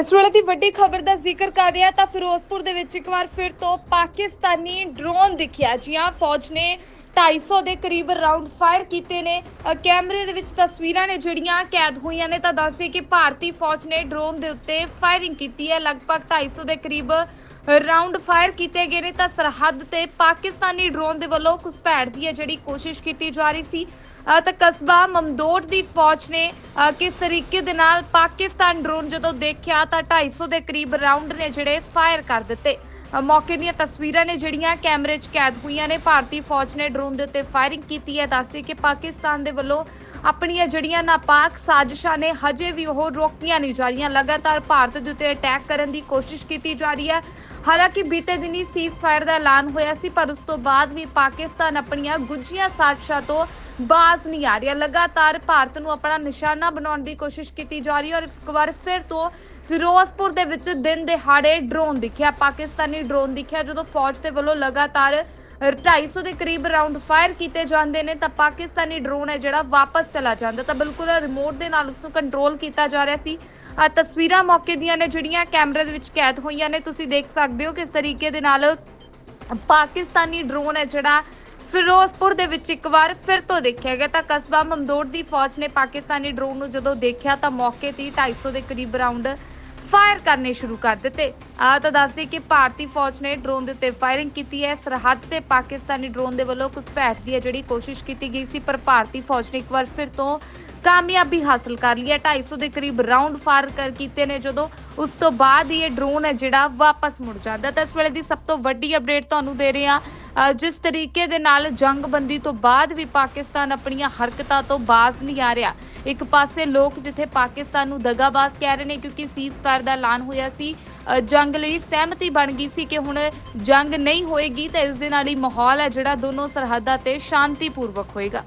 ਇਸ ਵੇਲੇ ਦੀ ਵੱਡੀ ਖਬਰ ਦਾ ਜ਼ਿਕਰ ਕਰ ਰਿਹਾ ਤਾਂ ਫਿਰੋਜ਼ਪੁਰ ਦੇ ਵਿੱਚ ਇੱਕ ਵਾਰ ਫਿਰ ਤੋਂ ਪਾਕਿਸਤਾਨੀ ਡਰੋਨ ਦਿਖਿਆ। ਜੀ ਫੌਜ ਨੇ 250 ਦੇ ਕਰੀਬ ਰਾਉਂਡ ਫਾਇਰ ਕੀਤੇ ਨੇ। ਅ, ਕੈਮਰੇ ਦੇ ਵਿੱਚ ਤਸਵੀਰਾਂ ਨੇ ਜਿਹੜੀਆਂ ਕੈਦ ਹੋਈਆਂ ਨੇ ਤਾਂ ਦੱਸਦੇ ਕਿ ਭਾਰਤੀ ਫੌਜ ਨੇ ਡਰੋਨ ਦੇ ਉੱਤੇ ਫਾਇਰਿੰਗ ਕੀਤੀ ਹੈ। ਲਗਭਗ 250 ਦੇ ਕਰੀਬ ਰਾਉਂਡ ਫਾਇਰ ਕੀਤੇ ਗਏ ਨੇ ਤਾਂ ਸਰਹੱਦ ਤੇ ਪਾਕਿਸਤਾਨੀ ਡਰੋਨ ਦੇ ਵੱਲੋਂ ਘੁਸਪੈਠ ਦੀ ਹੈ ਜਿਹੜੀ ਕੋਸ਼ਿਸ਼ ਕੀਤੀ ਜਾ ਰਹੀ ਸੀ ਤਾਂ ਕਸਬਾ ਮਮਦੋਟ ਦੀ ਫੌਜ ਨੇ ਕਿਸ ਤਰੀਕੇ ਦੇ ਨਾਲ ਪਾਕਿਸਤਾਨ ਡਰੋਨ ਜਦੋਂ ਦੇਖਿਆ ਤਾਂ 250 ਦੇ ਕਰੀਬ ਰਾਉਂਡ ਨੇ ਜਿਹੜੇ ਫਾਇਰ ਕਰ ਦਿੱਤੇ। ਮੌਕੇ ਦੀਆਂ ਤਸਵੀਰਾਂ ਨੇ ਜਿਹੜੀਆਂ ਕੈਮਰੇ 'ਚ ਕੈਦ ਹੋਈਆਂ ਨੇ। ਭਾਰਤੀ ਫੌਜ ਨੇ ਡਰੋਨ ਦੇ ਉੱਤੇ ਫਾਇਰਿੰਗ ਕੀਤੀ ਹੈ। ਦੱਸਦੇ ਕਿ ਪਾਕਿਸਤਾਨ ਦੇ ਵੱਲੋਂ ਆਪਣੀਆਂ ਜਿਹੜੀਆਂ ਨਾਪਾਕ ਸਾਜ਼ਿਸ਼ਾਂ ਨੇ, ਹਜੇ ਵੀ ਉਹ ਰੋਕੀਆਂ ਨਹੀਂ ਜਾ ਰਹੀਆਂ। ਲਗਾਤਾਰ ਭਾਰਤ ਦੇ ਉੱਤੇ ਅਟੈਕ ਕਰਨ ਦੀ ਕੋਸ਼ਿਸ਼ ਕੀਤੀ ਜਾ ਰਹੀ ਹੈ। ਹਾਲਾਂਕਿ ਬੀਤੇ ਦਿਨੀ ਸੀਜ਼ ਦਾ ਐਲਾਨ ਹੋਇਆ ਸੀ, ਪਰ ਉਸ ਤੋਂ ਬਾਅਦ ਵੀ ਪਾਕਿਸਤਾਨ ਆਪਣੀਆਂ ਗੁੱਝੀਆਂ ਸਾਜ਼ਿਸ਼ਾਂ ਤੋਂ ਬਾਜ਼ ਨਹੀਂ ਆ ਰਿਹਾ। ਲਗਾਤਾਰ ਭਾਰਤ ਨੂੰ ਆਪਣਾ ਨਿਸ਼ਾਨਾ ਬਣਾਉਣ ਦੀ ਕੋਸ਼ਿਸ਼ ਕੀਤੀ ਜਾ ਰਹੀ ਹੈ ਔਰ ਇੱਕ ਵਾਰ ਫਿਰ ਤੋਂ ਫਿਰੋਜ਼ਪੁਰ ਦੇ ਵਿੱਚ ਦਿਨ ਦਿਹਾੜੇ ਡਰੋਨ ਦਿਖਿਆ, ਪਾਕਿਸਤਾਨੀ ਡਰੋਨ ਦਿਖਿਆ, ਜਦੋਂ ਫੌਜ ਦੇ ਵੱਲੋਂ ਲਗਾਤਾਰ 250 ਦੇ ਕਰੀਬ ਰਾਉਂਡ ਫਾਇਰ ਕੀਤੇ ਜਾਂਦੇ ਨੇ ਤਾਂ ਪਾਕਿਸਤਾਨੀ ਡਰੋਨ ਹੈ ਜਿਹੜਾ ਵਾਪਸ ਚਲਾ ਜਾਂਦਾ ਤਾਂ ਬਿਲਕੁਲ ਰਿਮੋਟ ਦੇ ਨਾਲ ਉਸ ਨੂੰ ਕੰਟਰੋਲ ਕੀਤਾ ਜਾ ਰਿਹਾ ਸੀ। ਆ ਤਸਵੀਰਾਂ ਮੌਕੇ ਦੀਆਂ ਨੇ ਜਿਹੜੀਆਂ ਕੈਮਰੇ ਦੇ ਵਿੱਚ ਕੈਦ ਹੋਈਆਂ ਨੇ। ਤੁਸੀਂ ਦੇਖ ਸਕਦੇ ਹੋ ਕਿਸ ਤਰੀਕੇ ਦੇ ਨਾਲ ਪਾਕਿਸਤਾਨੀ ਡਰੋਨ ਹੈ ਜਿਹੜਾ ਫਿਰੋਜ਼ਪੁਰ ਦੇ ਵਿੱਚ ਇੱਕ ਵਾਰ ਫਿਰ ਤੋਂ ਦੇਖਿਆ ਗਿਆ ਤਾਂ ਕਸਬਾ ਮਮਦੋੜ ਦੀ ਫੌਜ ਨੇ ਪਾਕਿਸਤਾਨੀ ਡਰੋਨ ਨੂੰ ਜਦੋਂ ਦੇਖਿਆ ਤਾਂ ਮੌਕੇ ਤੇ ਹੀ 250 ਦੇ ਕਰੀਬ ਰਾਉਂਡ ਫਾਇਰ ਕਰਨੇ ਸ਼ੁਰੂ ਕਰ ਦਿੱਤੇ। ਆ ਤਾਂ ਦੱਸਦੇ ਕਿ ਭਾਰਤੀ ਫੌਜ ਨੇ ਡਰੋਨ ਦੇ ਉੱਤੇ ਫਾਇਰਿੰਗ ਕੀਤੀ ਹੈ। ਸਰਹੱਦ ਤੇ ਪਾਕਿਸਤਾਨੀ ਡਰੋਨ ਦੇ ਵੱਲੋਂ ਘੁਸਪੈਠ ਦੀ ਹੈ ਜਿਹੜੀ ਕੋਸ਼ਿਸ਼ ਕੀਤੀ ਗਈ ਸੀ, ਪਰ ਭਾਰਤੀ ਫੌਜ ਨੇ ਇੱਕ ਵਾਰ ਫਿਰ ਤੋਂ ਕਾਮਯਾਬੀ ਹਾਸਲ ਕਰ ਲਈ ਹੈ। 250 ਦੇ ਕਰੀਬ ਰਾਉਂਡ ਫਾਇਰ ਕਰ ਕੀਤੇ ਨੇ, ਜਦੋਂ ਉਸ ਤੋਂ ਬਾਅਦ ਹੀ ਇਹ ਡਰੋਨ ਹੈ ਜਿਹੜਾ ਵਾਪਸ ਮੁੜ ਜਾਂਦਾ ਤਾਂ ਇਸ ਵੇਲੇ ਦੀ ਸਭ ਤੋਂ ਵੱਡੀ ਅਪਡੇਟ ਤੁਹਾਨੂੰ ਦੇ ਰਹੇ ਹਾਂ ਜਿਸ ਤਰੀਕੇ ਦੇ ਨਾਲ ਜੰਗਬੰਦੀ ਤੋਂ ਬਾਅਦ ਵੀ ਪਾਕਿਸਤਾਨ ਆਪਣੀਆਂ ਹਰਕਤਾਂ ਤੋਂ ਬਾਜ਼ ਨਹੀਂ ਆ ਰਿਹਾ। ਇੱਕ ਪਾਸੇ ਲੋਕ ਜਿੱਥੇ ਪਾਕਿਸਤਾਨ ਨੂੰ ਦਗਾਬਾਜ਼ ਕਹਿ ਰਹੇ ਨੇ ਕਿਉਂਕਿ ਸੀਜ਼ ਫਾਇਰ ਦਾ ਐਲਾਨ ਹੋਇਆ ਸੀ ਜੰਗ ਲਈ ਸਹਿਮਤੀ ਬਣ ਗਈ ਸੀ ਕਿ ਹੁਣ ਜੰਗ ਨਹੀਂ ਹੋਏਗੀ ਤਾਂ ਇਸ ਦੇ ਨਾਲ ਹੀ ਮਾਹੌਲ ਹੈ ਜਿਹੜਾ ਦੋਨੋਂ ਸਰਹੱਦਾਂ ਤੇ ਸ਼ਾਂਤੀਪੂਰਵਕ ਹੋਏਗਾ।